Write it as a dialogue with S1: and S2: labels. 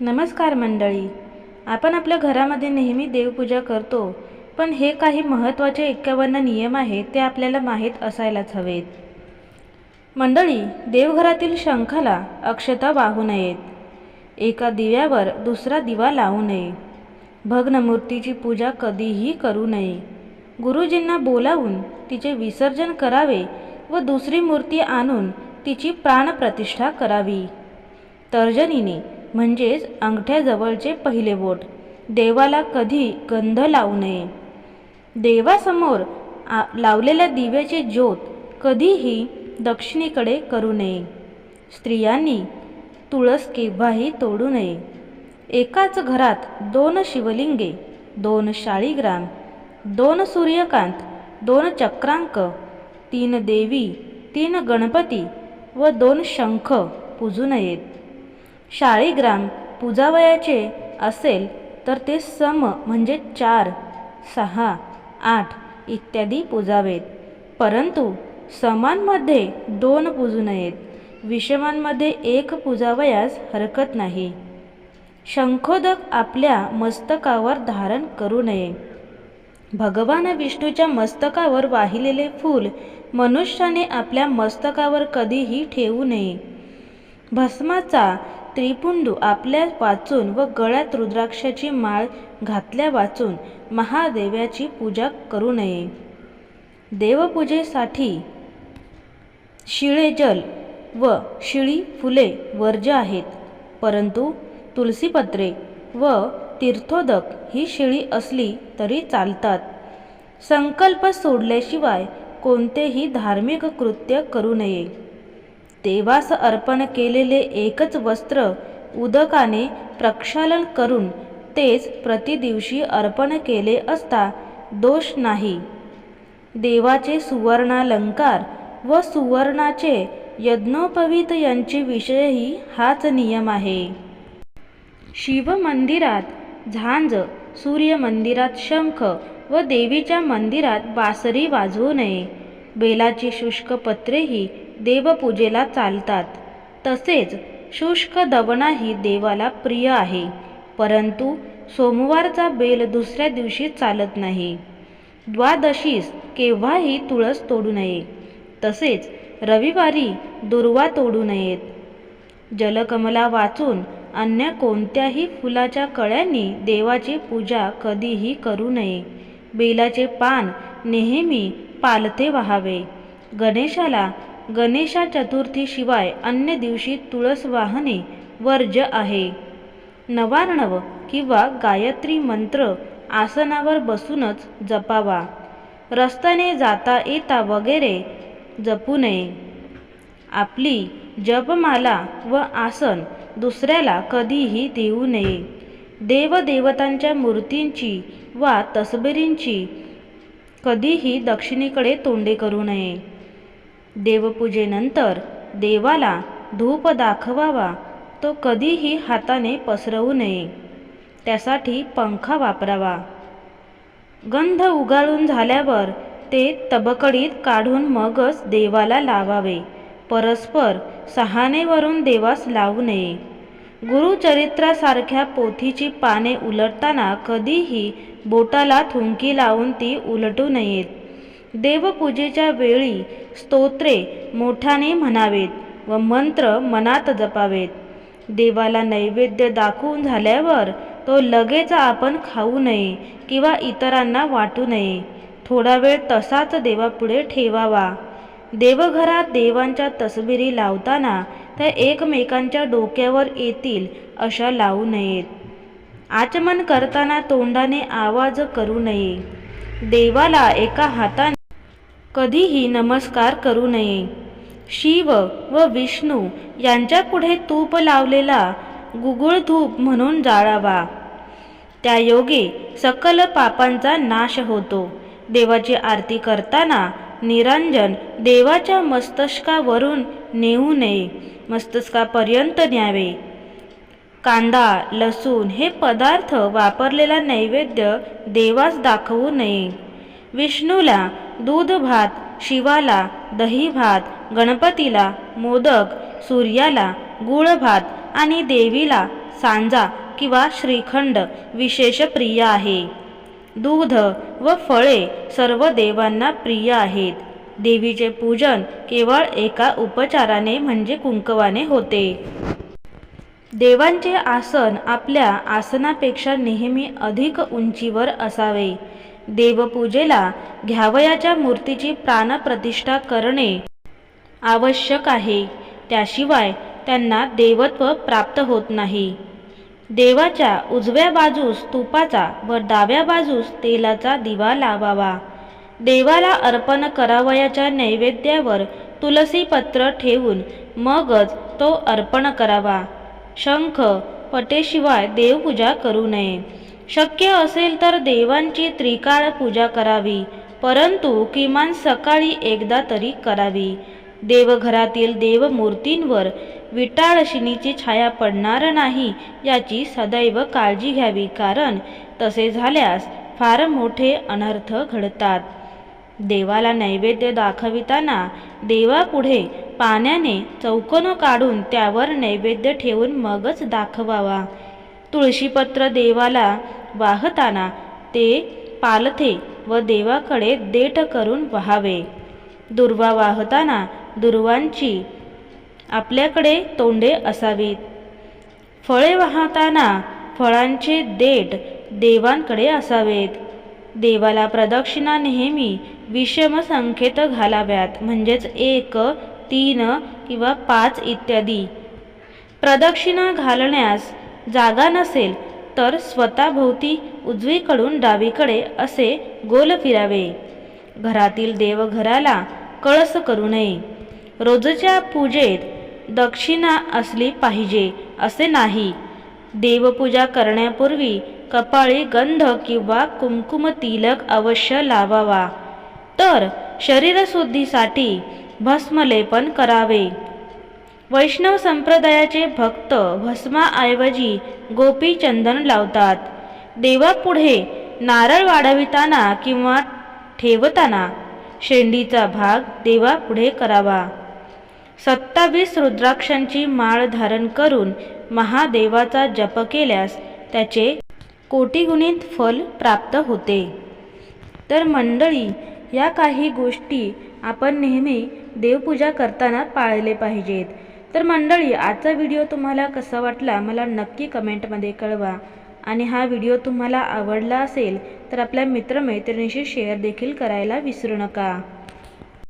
S1: नमस्कार मंडळी. आपण आपल्या घरामध्ये नेहमी देवपूजा करतो पण हे काही महत्त्वाचे एक्कावन्न नियम आहेत ते आपल्याला माहीत असायलाच हवेत. मंडळी देवघरातील शंखाला अक्षता वाहू नयेत. एका दिव्यावर दुसरा दिवा लावू नये. भग्न मूर्तीची पूजा कधीही करू नये. गुरुजींना बोलावून तिचे विसर्जन करावे व दुसरी मूर्ती आणून तिची प्राणप्रतिष्ठा करावी. तर्जनीने म्हणजेच अंगठ्याजवळचे पहिले बोट. देवाला कधी गंध लावू नये. देवासमोर आ लावलेल्या दिव्याचे ज्योत कधीही दक्षिणेकडे करू नये. स्त्रियांनी तुळस केव्हाही तोडू नये. एकाच घरात दोन शिवलिंगे दोन शाळीग्राम दोन सूर्यकांत दोन चक्रांक तीन देवी तीन गणपती व दोन शंख पूजू नयेत. शाळीग्राम पूजावयाचे असेल तर ते सम म्हणजे चार सहा आठ इत्यादी पूजावेत. परंतु समांमध्ये दोन पूजू नयेत. विषमांमध्ये एक पूजावयास हरकत नाही. शंखोदक आपल्या मस्तकावर धारण करू नये. भगवान विष्णूच्या मस्तकावर वाहिलेले फूल मनुष्याने आपल्या मस्तकावर कधीही ठेवू नये. भस्माचा त्रिपुंडू आपल्या वाचून व गळ्यात रुद्राक्षाची माळ घातल्या वाचून महादेवाची पूजा करू नये. देवपूजेसाठी शिळे जल व शिळी फुले वर्ज्य आहेत परंतु तुलसीपत्रे व तीर्थोदक ही शिळी असली तरी चालतात. संकल्प सोडल्याशिवाय कोणतेही धार्मिक कृत्य करू नये. देवास अर्पण केलेले एकच वस्त्र उदकाने प्रक्षालन करून तेच प्रतिदिवशी अर्पण केले असता दोष नाही. देवाचे सुवर्णालंकार व सुवर्णाचे यज्ञोपवीत यांचे विषयही हाच नियम आहे. शिवमंदिरात झांज सूर्य मंदिरात शंख व देवीच्या मंदिरात बासरी वाजवू नये. बेलाची शुष्क पत्रेही देवपूजेला चालतात. तसेच शुष्क दवणाही देवाला प्रिय आहे. परंतु सोमवारचा बेल दुसऱ्या दिवशी चालत नाही. द्वादशीस केव्हाही तुळस तोडू नये. तसेच रविवारी दुर्वा तोडू नयेत. जलकमला वाचून अन्य कोणत्याही फुलाच्या कळ्यांनी देवाची पूजा कधीही करू नये. बेलाचे पान नेहमी पालथे व्हावे. गणेशाला गणेशा चतुर्थीशिवाय अन्य दिवशी तुळस वाहने वर्ज्य आहे. नवार्णव किंवा गायत्री मंत्र आसनावर बसूनच जपावा. रस्त्याने जाता येता वगैरे जपू नये. आपली जपमाला व आसन दुसऱ्याला कधीही देऊ नये. देवदेवतांच्या मूर्तींची वा तसबिरींची कधीही दक्षिणेकडे तोंडे करू नये. देवपूजेनंतर देवाला धूप दाखवावा तो कधीही हाताने पसरवू नये. त्यासाठी पंखा वापरावा. गंध उगाळून झाल्यावर ते तबकडीत काढून मगच देवाला लावावे. परस्पर सहानेवरून देवास लावू नये. गुरुचरित्रासारख्या पोथीची पाने उलटताना कधीही बोटाला थुंकी लावून ती उलटू नयेत. देवपूजेच्या वेळी स्तोत्रे मोठ्याने म्हणावेत व मंत्र मनात जपावेत. देवाला नैवेद्य दाखवून झाल्यावर तो लगेच आपण खाऊ नये किंवा इतरांना वाटू नये. थोडा वेळ तसाच देवापुढे ठेवावा. देवघरात देवांच्या तसबिरी लावताना त्या एकमेकांच्या डोक्यावर येतील अशा लावू नयेत. आचमन करताना तोंडाने आवाज करू नये. देवाला एका हाताने कधीही नमस्कार करू नये. शिव व विष्णू यांच्यापुढे तूप लावलेला गुगुळ धूप म्हणून जाळावा. त्या योगे सकल पापांचा नाश होतो. देवाची आरती करताना निरांजन देवाच्या मस्तकावरून नेऊ नये मस्तकापर्यंत न्यावे. कांदा लसूण हे पदार्थ वापरलेला नैवेद्य देवास दाखवू नये. विष्णूला दूध भात शिवाला दही भात गणपतीला मोदक सूर्याला गुळ भात आणि देवीला सांजा किंवा श्रीखंड विशेष प्रिय आहे. दूध व फळे सर्व देवांना प्रिय आहेत. देवीचे पूजन केवळ एका उपचाराने म्हणजे कुंकवाने होते. देवांचे आसन आपल्या आसनापेक्षा नेहमी अधिक उंचीवर असावे. देवपूजेला घ्यावयाच्या मूर्तीची प्राणप्रतिष्ठा करणे आवश्यक आहे. त्याशिवाय त्यांना देवत्व प्राप्त होत नाही. देवाच्या उजव्या बाजूस तुपाचा व डाव्या बाजूस तेलाचा दिवा लावावा. देवाला अर्पण करावयाच्या नैवेद्यावर तुलसीपत्र ठेवून मगच तो अर्पण करावा. शंख पटेशिवाय देवपूजा करू नये. शक्य असेल तर देवांची त्रिकाळ पूजा करावी परंतु किमान सकाळी एकदा तरी करावी. देवघरातील देवमूर्तींवर विटाळशिनीची छाया पडणार नाही याची सदैव काळजी घ्यावी कारण तसे झाल्यास फार मोठे अनर्थ घडतात. देवाला नैवेद्य दाखविताना देवापुढे पाण्याने चौकोन काढून त्यावर नैवेद्य ठेवून मगच दाखवावा. तुळशीपत्र देवाला वाहताना ते पालथे व देवाकडे देठ करून वाहावे. दुर्वा वाहताना दुर्वांची आपल्याकडे तोंडे असावीत. फळे वाहताना फळांचे देठ देवांकडे असावेत. देवाला प्रदक्षिणा नेहमी विषम संख्येत घालाव्यात म्हणजेच एक तीन किंवा पाच इत्यादी. प्रदक्षिणा घालण्यास जागा नसेल तर स्वतःभोवती उजवीकडून डावीकडे असे गोल फिरावे. घरातील देवघराला कळस करू नये. रोजच्या पूजेत दक्षिणा असली पाहिजे असे नाही. देवपूजा करण्यापूर्वी कपाळी गंध किंवा कुमकुम तिलक अवश्य लावावा. तर शरीरशुद्धीसाठी भस्मलेपन करावे. वैष्णव संप्रदायाचे भक्त भस्माऐवजी गोपी चंदन लावतात. देवापुढे नारळ वाढविताना किंवा ठेवताना शेंडीचा भाग देवापुढे करावा. सत्तावीस रुद्राक्षांची माळ धारण करून महादेवाचा जप केल्यास त्याचे कोटीगुणित फल प्राप्त होते. तर मंडळी या काही गोष्टी आपण नेहमी देवपूजा करताना पाळले पाहिजेत. तर मंडळी आजचा व्हिडिओ तुम्हाला कसा वाटला मला नक्की कमेंटमध्ये कळवा. आणि हा व्हिडिओ तुम्हाला आवडला असेल तर आपल्या मित्रमैत्रिणीशी शेअर देखील करायला विसरू नका.